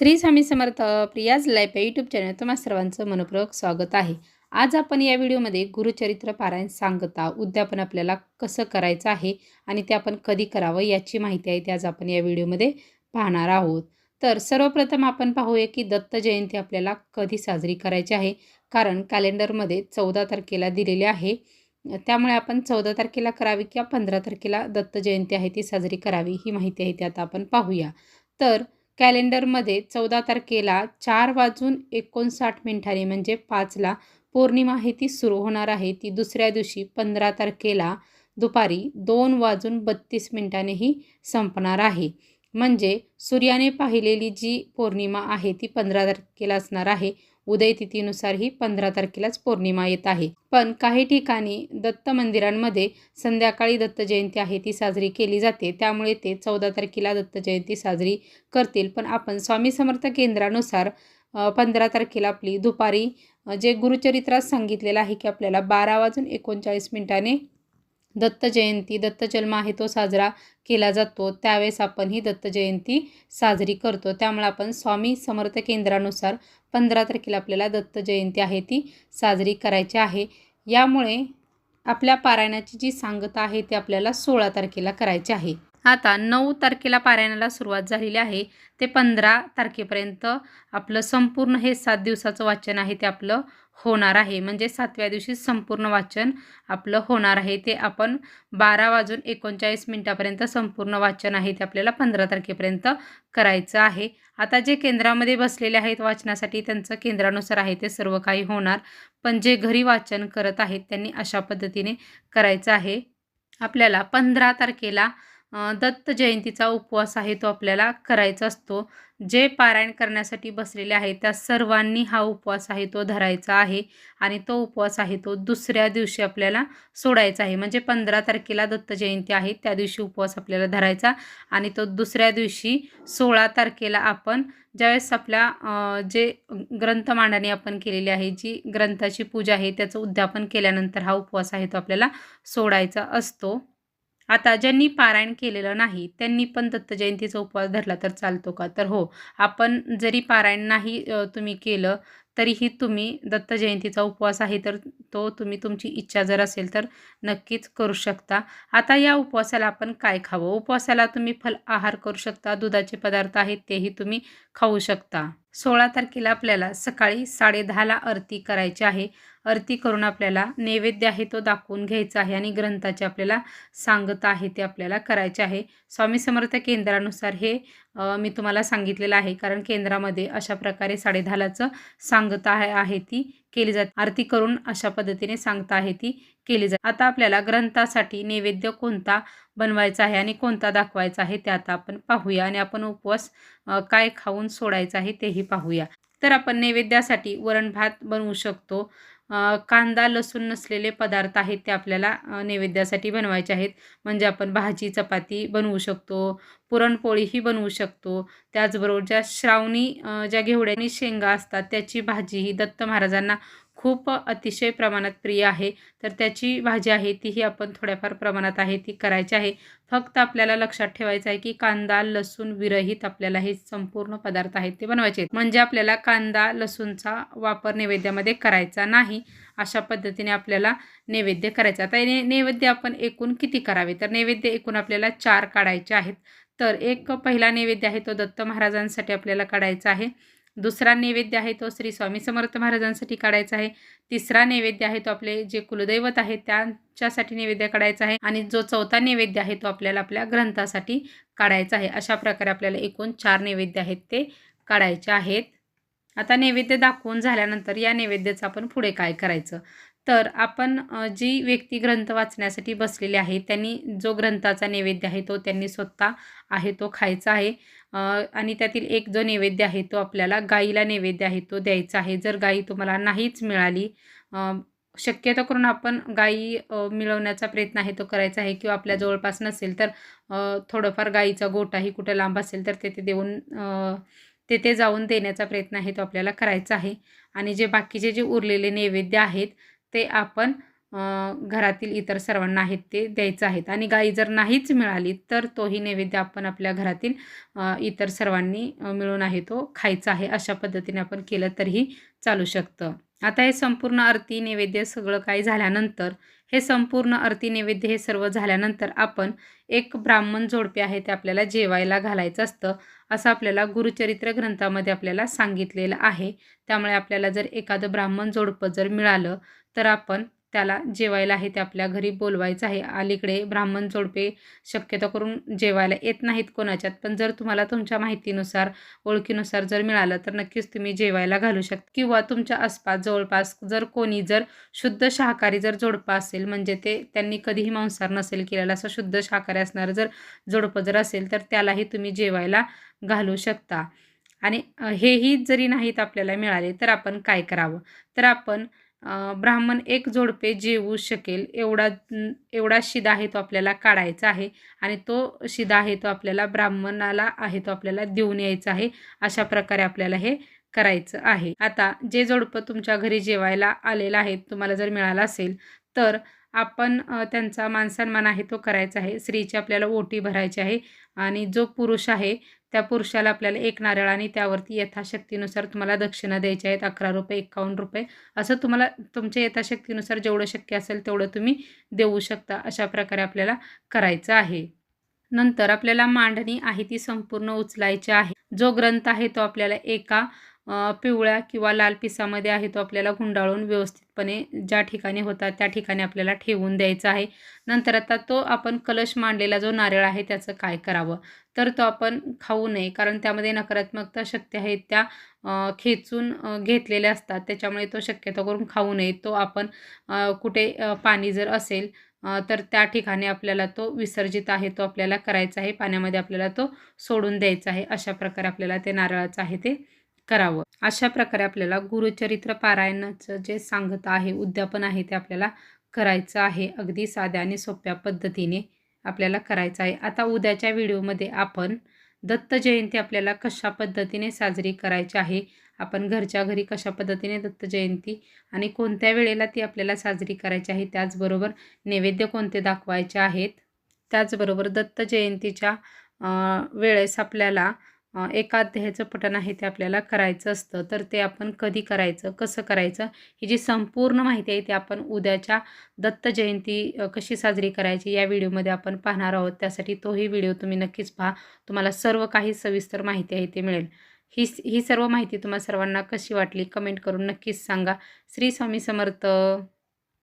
Shri Swami Samarth Priya's life या YouTube channel तुम्हा सर्वांचं मनपूर्वक स्वागत आहे. आज आपण या व्हिडिओमध्ये गुरुचरित्र पारायण सांगता उद्यापन आपल्याला कसं करायचं आहे आणि ते आपण कधी करावं याची माहिती आहे ते आज आपण या व्हिडिओमध्ये पाहणार आहोत. तर सर्वप्रथम आपण पाहूया की दत्त जयंती आपल्याला कधी साजरी करायची आहे? कारण कॅलेंडरमध्ये चौदा तारखेला दिलेले आहे. त्यामुळे आपण चौदा तारखेला करावी किंवा पंधरा तारखेला दत्त जयंती आहे ती साजरी करावी ही माहिती आहे ती आता आपण पाहूया. तर कॅलेंडरमध्ये चौदा तारखेला चार वाजून एकोणसाठ मिनिटांनी म्हणजे पाचला पौर्णिमा ही ती सुरू होणार आहे. ती दुसऱ्या दिवशी पंधरा तारखेला दुपारी दोन वाजून बत्तीस मिनिटांनीही संपणार आहे. म्हणजे सूर्याने पाहिलेली जी पौर्णिमा आहे ती पंधरा तारखेला असणार आहे. उदय तिथीनुसार ही पंधरा तारखेलाच पौर्णिमा येत आहे. पण काही ठिकाणी दत्त मंदिरांमध्ये संध्याकाळी दत्त जयंती आहे ती साजरी केली जाते. त्यामुळे ते चौदा तारखेला दत्त जयंती साजरी करतील. पण आपण स्वामी समर्थ केंद्रानुसार पंधरा तारखेला आपली दुपारी जे गुरुचरित्रात सांगितलेलं आहे की आपल्याला बारा वाजून एकोणचाळीस मिनिटाने दत्त जयंती दत्त जन्म आहे तो साजरा केला जातो. त्यावेळेस आपण ही दत्त जयंती साजरी करतो. त्यामुळे आपण स्वामी समर्थ केंद्रानुसार पंधरा तारखेला आपल्याला दत्त जयंती आहे ती साजरी करायची आहे. यामुळे आपल्या पारायणाची जी सांगता आहे ती आपल्याला सोळा तारखेला करायची आहे. आता नऊ तारखेला पारायणाला सुरुवात झालेली आहे. ते पंधरा तारखेपर्यंत आपलं संपूर्ण हे सात दिवसाचं वाचन आहे ते आपलं होणार आहे. म्हणजे सातव्या दिवशी संपूर्ण वाचन आपलं होणार आहे. ते आपण बारा वाजून एकोणचाळीस मिनटापर्यंत संपूर्ण वाचन आहे ते आपल्याला पंधरा तारखेपर्यंत करायचं आहे. आता जे केंद्रामध्ये बसलेले आहेत वाचनासाठी त्यांचं केंद्रानुसार आहे ते सर्व काही होणार. पण जे घरी वाचन करत आहेत त्यांनी अशा पद्धतीने करायचं आहे. आपल्याला पंधरा तारखेला दत्त जयंतीचा उपवास आहे तो आपल्याला करायचा असतो. जे पारायण करण्यासाठी बसलेले आहे त्या सर्वांनी हा उपवास आहे तो धरायचा आहे आणि तो उपवास आहे तो दुसऱ्या दिवशी आपल्याला सोडायचा आहे. म्हणजे पंधरा तारखेला दत्त जयंती आहे त्या दिवशी उपवास आपल्याला धरायचा आणि तो दुसऱ्या दिवशी सोळा तारखेला आपण ज्यावेळेस आपल्या जे ग्रंथ मांडणी आपण केलेली आहे जी ग्रंथाची पूजा आहे त्याचं उद्यापन केल्यानंतर हा उपवास आहे तो आपल्याला सोडायचा असतो. आता ज्यांनी पारायण केलेलं नाही त्यांनी पण दत्त जयंतीचा उपवास धरला तर चालतो का? तर हो आपण जरी पारायण नाही तुम्ही केलं तरीही तुम्ही दत्त जयंतीचा उपवास आहे तर तो तुम्ही तुमची इच्छा जर असेल तर नक्कीच करू शकता. आता या उपवासाला आपण काय खावं? उपवासाला तुम्ही फल आहार करू शकता दुधाचे पदार्थ आहेत तेही तुम्ही खाऊ शकता. सोळा तारखेला आपल्याला सकाळी साडेदहाला आरती करायची आहे. आरती करून आपल्याला नैवेद्य आहे तो दाखवून घ्यायचा आहे आणि ग्रंथाचे आपल्याला सांगत आहे ते आपल्याला करायचे आहे. स्वामी समर्थ केंद्रानुसार हे मी तुम्हाला सांगितलेलं आहे. कारण केंद्रामध्ये अशा प्रकारे साडेदहालाचं सांगता आहे ती केली जाते. आरती करून अशा पद्धतीने सांगता आहे ती केली जाते. आता आपल्याला ग्रंथासाठी नैवेद्य कोणता बनवायचा आहे आणि कोणता दाखवायचा आहे ते आता आपण पाहूया आणि आपण उपवास काय खाऊन सोडायचा आहे तेही पाहूया. तर आपण नैवेद्यासाठी वरण भात बनवू शकतो. कांदा लसूण नसलेले पदार्थ आहेत ते आपल्याला नैवेद्यासाठी बनवायचे आहेत. म्हणजे आपण भाजी चपाती बनवू शकतो पुरणपोळीही बनवू शकतो. त्याचबरोबर ज्या श्रावणी ज्या घेवड्यानी शेंगा असतात त्याची भाजी ही दत्त महाराजांना खूप अतिशय प्रमाणात प्रिय आहे. तर त्याची भाजी आहे तीही आपण थोड्याफार प्रमाणात आहे ती करायची आहे. फक्त आपल्याला लक्षात ठेवायचं आहे की कांदा लसूण विरहित आपल्याला हे संपूर्ण पदार्थ आहेत ते बनवायचे म्हणजे आपल्याला कांदा लसूणचा वापर नैवेद्यामध्ये करायचा नाही. अशा पद्धतीने आपल्याला नैवेद्य करायचा. आता नैवेद्य आपण एकूण किती करावे? तर नैवेद्य एकूण आपल्याला चार काढायचे आहेत. तर एक पहिला नैवेद्य आहे तो दत्त महाराजांसाठी आपल्याला काढायचा आहे. दुसरा नैवेद्य आहे तो श्री स्वामी समर्थ महाराजांसाठी काढायचा आहे. तिसरा नैवेद्य आहे तो आपले जे कुलदैवत आहे त्यांच्यासाठी नैवेद्य काढायचा आहे. आणि जो चौथा नैवेद्य आहे तो आपल्याला आपल्या ग्रंथासाठी काढायचा आहे. अशा प्रकारे आपल्याला एकूण चार नैवेद्य आहेत ते काढायचे आहेत. आता नैवेद्य दाखवून झाल्यानंतर या नैवेद्याचं आपण पुढे काय करायचं? तर आपण जी व्यक्ती ग्रंथ वाचण्यासाठी बसलेली आहे त्यांनी जो ग्रंथाचा नैवेद्य आहे तो त्यांनी स्वतः आहे तो खायचा आहे. आणि त्यातील एक जो नैवेद्य आहे तो आपल्याला गाईला नैवेद्य आहे तो द्यायचा आहे. जर गाई तुम्हाला नाहीच मिळाली शक्यतो करून आपण गाई मिळवण्याचा प्रयत्न आहे तो करायचा आहे किंवा आपल्या जवळपास नसेल तर थोडंफार गाईचा गोटाही कुठं लांब असेल तर तेथे देऊन तेथे जाऊन देण्याचा प्रयत्न आहे तो आपल्याला करायचा आहे. आणि जे बाकीचे जे उरलेले नैवेद्य आहेत ते आपण घरातील इतर सर्वांना आहेत ते द्यायचं आहेत. आणि गाई जर नाहीच मिळाली तर तोही नैवेद्य आपण आपल्या घरातील इतर सर्वांनी मिळून आहे तो खायचा आहे अशा पद्धतीने आपण केलं तरीही चालू शकतं. आता हे संपूर्ण आरती नैवेद्य सगळं काही झाल्यानंतर हे संपूर्ण आरती नैवेद्य हे सर्व झाल्यानंतर आपण एक ब्राह्मण जोडपे आहे ते आपल्याला जेवायला घालायचं असतं असं आपल्याला गुरुचरित्र ग्रंथामध्ये आपल्याला सांगितलेलं आहे. त्यामुळे आपल्याला जर एखादं ब्राह्मण जोडपं जर मिळालं तर आपण त्याला जेवायला आहे ते आपल्या घरी बोलवायचं आहे. अलीकडे ब्राह्मण जोडपे शक्यतो करून जेवायला येत नाहीत कोणाच्यात पण जर तुम्हाला तुमच्या माहितीनुसार ओळखीनुसार जर मिळालं तर नक्कीच तुम्ही जेवायला घालू शकता. किंवा तुमच्या आसपास जवळपास जर कोणी जर शुद्ध शाकाहारी जर जोडपं असेल म्हणजे ते त्यांनी कधीही मांसाहार नसेल केलेला असं शुद्ध शाकाहारी असणारं जर जोडपं जर असेल तर त्यालाही तुम्ही जेवायला घालू शकता. आणि हेही जरी नाहीत आपल्याला मिळाले तर आपण काय करावं? तर आपण ब्राह्मण एक जोडपे जेवू शकेल एवढा एवढा शिदा आहे तो आपल्याला काढायचा आहे आणि तो शिदा आहे तो आपल्याला ब्राह्मणाला आहे तो आपल्याला देऊन यायचा आहे अशा प्रकारे आपल्याला हे करायचं आहे. आता जे जोडपं तुमच्या घरी जेवायला आलेलं आहे तुम्हाला जर मिळालं असेल तर आपण त्यांचा मानसन्मान आहे तो करायचा आहे. स्त्रीची आपल्याला ओटी भरायची आहे आणि जो पुरुष आहे त्या पुरुषाला आपल्याला एक नारळ आणि त्यावरती यथाशक्तीनुसार तुम्हाला दक्षिणा द्यायच्या आहेत अकरा रुपये एकावन्न रुपये. असं तुम्हाला तुमच्या यथाशक्तीनुसार जेवढं शक्य असेल तेवढं तुम्ही देऊ शकता अशा प्रकारे आपल्याला करायचं आहे. नंतर आपल्याला मांडणी आहे ती संपूर्ण उचलायची आहे. जो ग्रंथ आहे तो आपल्याला एका पिवळ्या किंवा लाल पिसामध्ये आहे तो आपल्याला गुंडाळून व्यवस्थितपणे ज्या ठिकाणी होता त्या ठिकाणी आपल्याला ठेवून द्यायचा आहे. नंतर आता तो आपण कलश मांडलेला जो नारळ आहे त्याचं काय करावं? तर तो आपण खाऊ नये कारण त्यामध्ये नकारात्मकता शक्ती आहेत त्या खेचून घेतलेल्या असतात. त्याच्यामुळे तो शक्यतो करून खाऊ नये. तो आपण कुठे पाणी जर असेल तर त्या ठिकाणी आपल्याला तो विसर्जित आहे तो आपल्याला करायचा आहे. पाण्यामध्ये आपल्याला तो सोडून द्यायचा आहे. अशा प्रकारे आपल्याला ते नारळाचं आहे ते करावं. अशा प्रकारे आपल्याला गुरुचरित्र पारायणाचं जे सांगत आहे उद्यापन आहे ते आपल्याला करायचं आहे. अगदी साध्या आणि सोप्या पद्धतीने आपल्याला करायचं आहे. आता उद्याच्या व्हिडिओमध्ये आपण दत्त जयंती आपल्याला कशा पद्धतीने साजरी करायची आहे? आपण घरच्या घरी कशा पद्धतीने दत्त जयंती आणि कोणत्या वेळेला ती आपल्याला साजरी करायची आहे? त्याचबरोबर नैवेद्य कोणते दाखवायचे आहेत? त्याचबरोबर दत्त जयंतीच्या वेळेस आपल्याला अ, एकाध्यायाचं पठण आहे ते आपल्याला करायचं असतं तर ते आपण कधी करायचं कसं करायचं ही जी संपूर्ण माहिती आहे ती आपण उद्याच्या दत्त जयंती कशी साजरी करायची या व्हिडिओमध्ये आपण पाहणार आहोत. त्यासाठी तोही व्हिडिओ तुम्ही नक्कीच पहा. तुम्हाला सर्व काही सविस्तर माहिती आहे ते मिळेल. ही ही सर्व माहिती तुम्हाला सर्वांना कशी वाटली कमेंट करून नक्कीच सांगा. श्री स्वामी समर्थ.